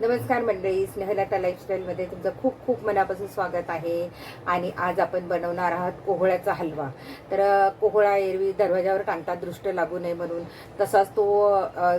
नमस्कार मंडळी स्नेहलता लाईफस्टाईलमध्ये तुमचं खूप खूप मनापासून स्वागत आहे. आणि आज आपण बनवणार आहात कोहळ्याचा हलवा. तर कोहळा एरवी दरवाजावर टांगतात दृष्ट लागू नये म्हणून. तसाच तो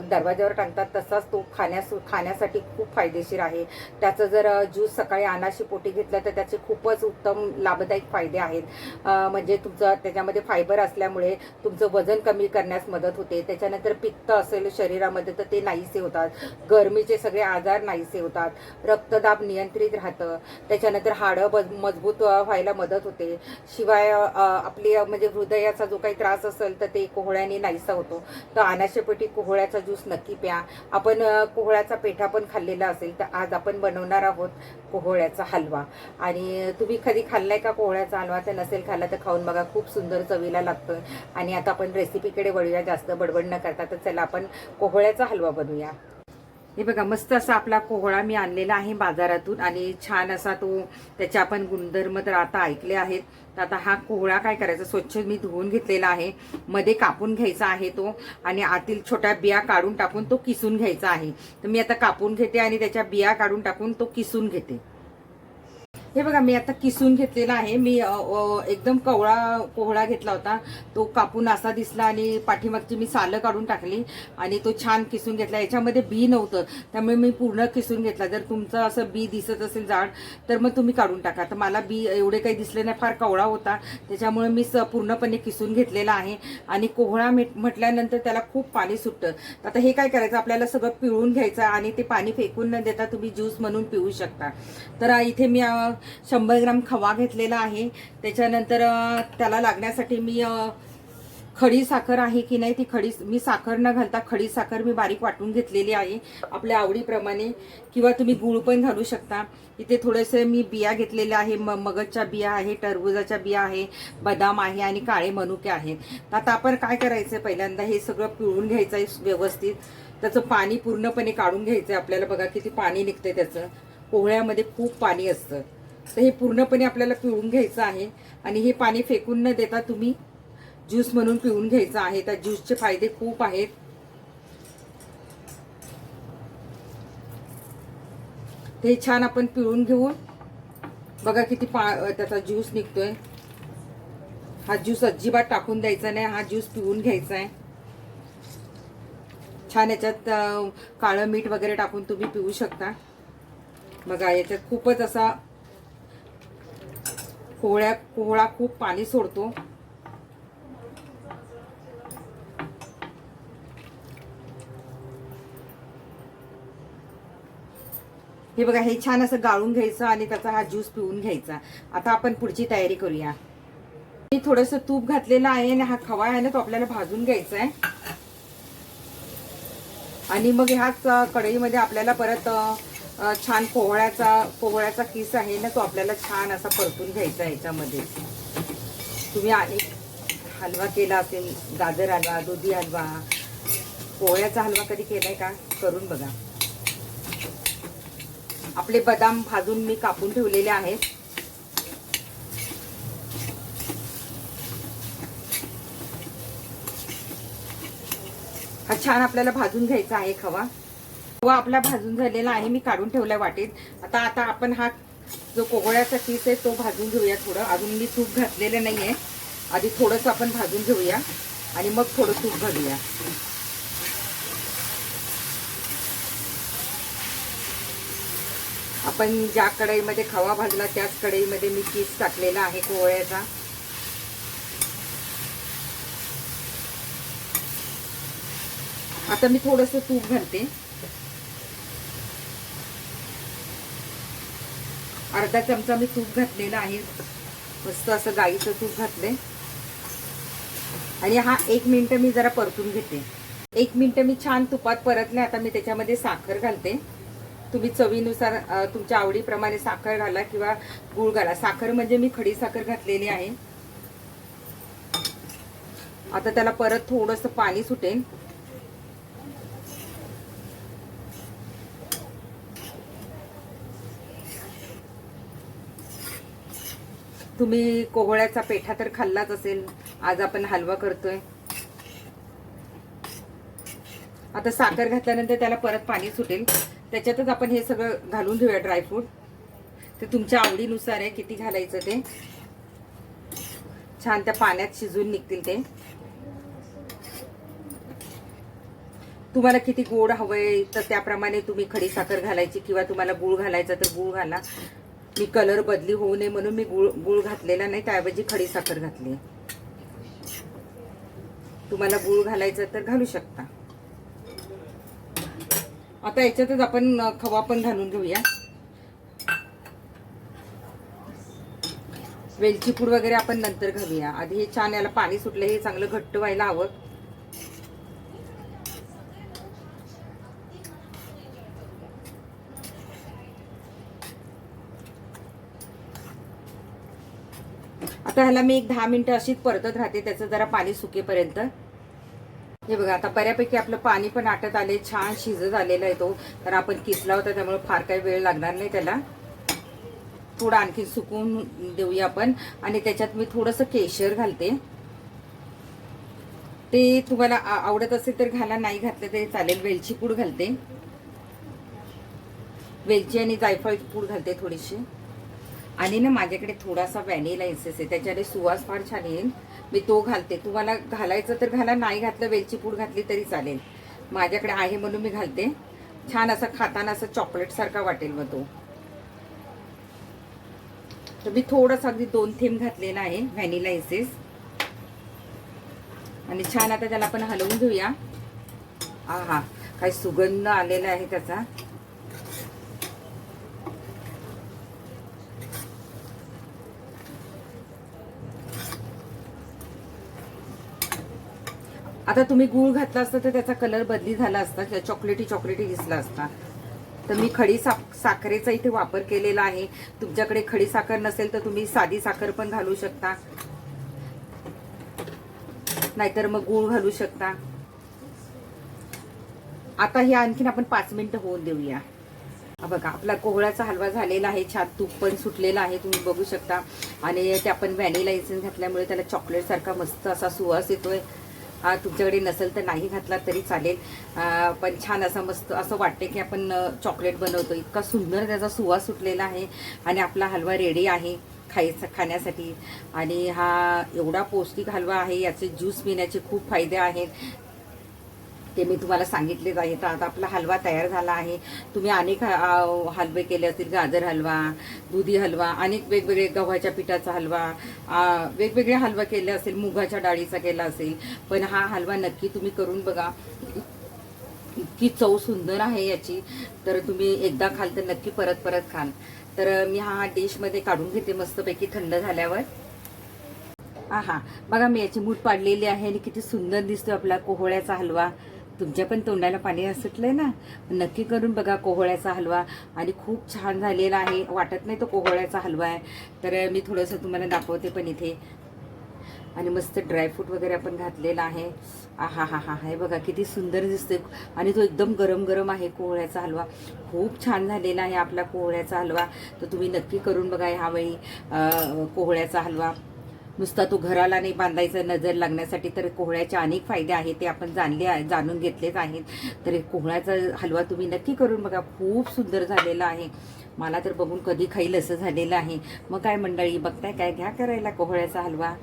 दरवाजावर टांगतात तसाच तो खाण्यास खाण्यासाठी खूप फायदेशीर आहे. त्याचं जर ज्यूस सकाळी अनाशी पोटी घेतलं तर त्याचे खूपच उत्तम लाभदायक फायदे आहेत. म्हणजे तुमचं त्याच्यामध्ये फायबर असल्यामुळे तुमचं वजन कमी करण्यास मदत होते. त्याच्यानंतर पित्त असेल शरीरामध्ये तर ते नाहीसे होतात. गरमीचे सगळे आजार नाहीसे होतात. रक्तदाब नियंत्रित राहतं. त्याच्यानंतर हाडं बज- मजबूत व्हायला मदत होते. शिवाय आपली म्हणजे हृदयाचा जो काही त्रास असेल तर ते कोहळ्याने नाहीसा होतो. तर अनाशेपेटी कोहळ्याचा ज्यूस नक्की प्या. आपण कोहळ्याचा पेठा पण खाल्लेला असेल तर आज आपण बनवणार आहोत कोहळ्याचा हलवा. आणि तुम्ही कधी खाल्लाय का कोहळ्याचा हलवा? तर नसेल खाल्ला तर खाऊन बघा. खूप सुंदर चवीला लागतं आणि आता आपण रेसिपीकडे वळूया. जास्त बडबड न करता तर चला आपण कोहळ्याचा हलवा बनवूया. हे बघा मस्त असा आपला कोहळा मी आणलेला आहे बाजारातून आणि छान असा तो त्याचे आपण गुणधर्म तर आता ऐकले आहेत. तर आता हा कोहळा काय करायचा? स्वच्छ मी धुवून घेतलेला आहे. मध्ये कापून घ्यायचा आहे तो आणि आतील छोट्या बिया काढून टाकून तो किसून घ्यायचा आहे. तर मी आता कापून घेते आणि त्याच्या बिया काढून टाकून तो किसून घेते. हे बघा मी आता किसून घेतलेला आहे. मी एकदम कवळा कोहळा घेतला होता. तो कापून असा दिसला आणि पाठीमागची मी सालं काढून टाकली आणि तो छान किसून घेतला. याच्यामध्ये बी नव्हतं. त्यामुळे मी पूर्ण किसून घेतला. जर तुमचं असं बी दिसत असेल जाड तर मग तुम्ही काढून टाका. तर मला बी एवढे काही दिसले नाही. फार कवळा होता. त्याच्यामुळे मी स- पूर्णपणे किसून घेतलेला आहे. आणि कोहळा म्हटल्यानंतर त्याला खूप पाणी सुटतं. तर आता हे काय करायचं? आपल्याला सगळं पिळून घ्यायचं आणि ते पाणी फेकून न देता तुम्ही ज्यूस म्हणून पिऊ शकता. तर इथे मी शंभर ग्राम खवा घेतलेला आहे. त्याच्यानंतर त्याला लागण्यासाठी मी खडी साखर आहे की नाही ती खडी मी साखर न घालता खडी साखर मी बारीक वाटून घेतलेली आहे आपल्या आवडीप्रमाणे. किंवा तुम्ही गुळ पण घालू शकता. इथे थोडेसे मी बिया घेतलेल्या आहे. म मगजच्या बिया आहे टरबुजाच्या बिया आहे बदाम आहे आणि काळे मनुके आहेत. तर आता आपण काय करायचं पहिल्यांदा? हे सगळं पिळून घ्यायचं आहे व्यवस्थित. त्याचं पाणी पूर्णपणे काढून घ्यायचं आहे आपल्याला. बघा किती पाणी निघतंय त्याचं. पोहळ्यामध्ये खूप पाणी असतं. तर हे पूर्णपणे आपल्याला पिळून घ्यायचं आहे. आणि हे पाणी फेकून न देता तुम्ही ज्यूस म्हणून पिऊन घ्यायचं आहे. त्या ज्यूसचे फायदे खूप आहेत. ते छान आपण पिळून घेऊन बघा किती पा त्याचा ज्यूस निघतोय. हा ज्यूस अजिबात टाकून द्यायचा नाही. हा ज्यूस पिऊन घ्यायचा आहे. छान याच्यात काळं मीठ वगैरे टाकून तुम्ही पिऊ शकता. बघा याच्यात खूपच असा कोहळ्या कोहळा खूप पाणी सोडतो. हे बघा हे छान असं गाळून घ्यायचं आणि त्याचा हा ज्यूस पिऊन घ्यायचा. आता आपण पुढची तयारी करूया. मी थोडस तूप घातलेलं आहे आणि हा खवा आहे ना तो आपल्याला भाजून घ्यायचा आहे. आणि मग ह्याच कढईमध्ये आपल्याला परत छान कोहळ्याचा कोहळ्याचा किस आहे ना तो आपल्याला छान असा परतून घ्यायचा याच्यामध्ये. तुम्ही अनेक हलवा केला असेल गाजर हलवा दुधी हलवा पोहळ्याचा हलवा कधी केलाय का? करून बघा. आपले बदाम भाजून मी कापून ठेवलेले आहेत. हा छान आपल्याला भाजून घ्यायचा आहे खवा. खवा आपला भाजून झालेला आहे मी काढून ठेवलाय वाटीत. आता आता आपण हा जो कोहळ्याचा किस आहे तो भाजून घेऊया थोडं. अजून मी तूप घातलेलं नाहीये. आधी थोडंसं आपण भाजून घेऊया आणि मग थोडं तूप घालूया. आपण ज्या कढईमध्ये खवा भाजला त्याच कढईमध्ये मी किस टाकलेला आहे कोवळ्याचा. आता मी थोडस तूप घालते. अर्धा चमचा मी तूप घातलेला आहे. मस्त असं गाईचं तूप घातले आणि हा एक मिनटं मी जरा परतून घेते. एक मिनटं मी छान तुपात परतले आता मी त्याच्यामध्ये साखर घालते. तुम्ही चवीनुसार तुमच्या आवडीप्रमाणे साखर घाला किंवा गुळ घाला. साखर म्हणजे मी खडी साखर घातलेली आहे. आता त्याला परत थोडंसं पाणी सुटेल. तुम्ही कोहळ्याचा पेठा तर खाल्लाच असेल. आज आपण हलवा करतोय. आता साखर घातल्यानंतर त्याला परत पाणी सुटेल. त्याच्यातच आपण हे सगळं घालून घेऊया ड्रायफ्रूट ते तुमच्या आवडीनुसार आहे किती घालायचं ते. छान त्या पाण्यात शिजून निघतील ते. तुम्हाला किती गोड हवंय तर त्याप्रमाणे तुम्ही खडी साखर घालायची किंवा तुम्हाला गुळ घालायचा तर गुळ घाला. मी कलर बदली होऊ नये म्हणून मी गुळ गुळ घातलेला नाही त्याऐवजी खडी साखर घातली. तुम्हाला गुळ घालायचं तर घालू शकता. आता याच्यातच आपण खवा पण घालून घेऊया. वेलची पूड वगैरे आपण नंतर घालूया. आधी हे छान याला पाणी सुटलं हे चांगलं घट्ट व्हायला हवं. आता ह्याला मी एक दहा मिनिटं अशीच परतत राहते त्याचं जरा पाणी सुकेपर्यंत. हे बघा आता बऱ्यापैकी आपलं पाणी पण आटत आले छान शिजत आलेला आहे तो. तर आपण किसला होता त्यामुळे फार काही वेळ लागणार नाही त्याला. थोडं आणखी सुकून देऊया आपण. आणि त्याच्यात मी थोडंसं केशर घालते. ते तुम्हाला आ- आवडत असेल तर घाला नाही घातलं तरी चालेल. वेलची पूड घालते. वेलची आणि जायफळ पूड घालते थोडीशी. आणि ना माझ्याकडे थोडासा व्हॅनिला एसेस आहे त्याच्याने सुवास फार छान येईल. मी तो घालते. तुम्हाला घालायचं तर घाला नाही घातलं वेलची पूड घातली तरी चालेल. माझ्याकडे आहे म्हणून मी घालते. छान असं खाताना असं चॉकलेटसारखा वाटेल मग तो. तर मी थोडंसं अगदी दोन थेंब घातलेला आहे व्हॅनिला एसेस आणि छान आता त्याला आपण हलवून घेऊया. हा हा काही सुगंध आलेला आहे त्याचा. आता तुम्ही गूळ घातला असता तर त्याचा कलर बदली झाला असता चॉकलेटी चॉकलेटी दिसला असता. तर मी खडी सा साखरेचा इथे वापर केलेला आहे. तुमच्याकडे खडी साखर नसेल तर तुम्ही साधी साखर पण घालू शकता. नाहीतर मग गूळ घालू शकता. आता हे आणखीन आपण पाच मिनिटं होऊन देऊया. बघा आपला कोहळ्याचा हलवा झालेला आहे छान तूप पण सुटलेला आहे तुम्ही बघू शकता. आणि ते आपण व्हॅनिला इसेन्स घातल्यामुळे त्याला चॉकलेटसारखा मस्त असा सुवास येतोय. हा तुमच्याकडे नसेल तर नाही घातला तरी चालेल. पण छान असं मस्त असं वाटते की आपण चॉकलेट बनवतो इतका सुंदर त्याचा सुवास सुटलेला आहे आणि आपला हलवा रेडी आहे खायचा खाण्यासाठी. आणि हा एवढा पौष्टिक हलवा आहे याचे ज्यूस पिण्याचे खूप फायदे आहेत. ते मी तुम्हाला सांगितलेच आहे. तर आता आपला हलवा तयार झाला आहे. तुम्ही अनेक हलवे केले असतील. गाजर हलवा दुधी हलवा अनेक वेगवेगळे गव्हाच्या पिठाचा हलवा वेगवेगळे हलवा केले असेल. मुगाच्या डाळीचा केला असेल. पण हा हलवा नक्की तुम्ही करून बघा. इतकी चव सुंदर आहे याची. तर तुम्ही एकदा खाल तर नक्की परत परत खाल. तर मी हा डिशमध्ये काढून घेते मस्तपैकी थंड झाल्यावर. हा बघा मी याची मूठ पाडलेली आहे आणि किती सुंदर दिसतो आपला कोहळ्याचा हलवा. तुमच्या पण तोंडाला पाणी सुटलंय ना? नक्की करून बघा कोहळ्याचा हलवा. आणि खूप छान झालेला आहे. वाटत नाही तो कोहळ्याचा हलवा आहे. तर मी थोडंसं तुम्हाला दाखवते पण इथे. आणि मस्त ड्रायफ्रूट वगैरे आपण घातलेला आहे. आहा हा हा हा. हे बघा किती सुंदर दिसतोय. आणि तो एकदम गरम गरम आहे कोहळ्याचा हलवा. खूप छान झालेला आहे आपला कोहळ्याचा हलवा. तर तुम्ही नक्की करून बघा ह्यावेळी कोहळ्याचा हलवा. नुसता तो घराला नाही बांधायचा नजर लागण्यासाठी तर कोहळ्याचे अनेक फायदे आहेत ते आपण जाणले आहे- जाणून घेतलेच आहेत. तर कोहळ्याचा हलवा तुम्ही नक्की करून बघा खूप सुंदर झालेला आहे. मला तर बघून कधी खाईल असं झालेलं आहे. मग काय मंडळी बघताय काय? घ्या करायला कोहळ्याचा हलवा.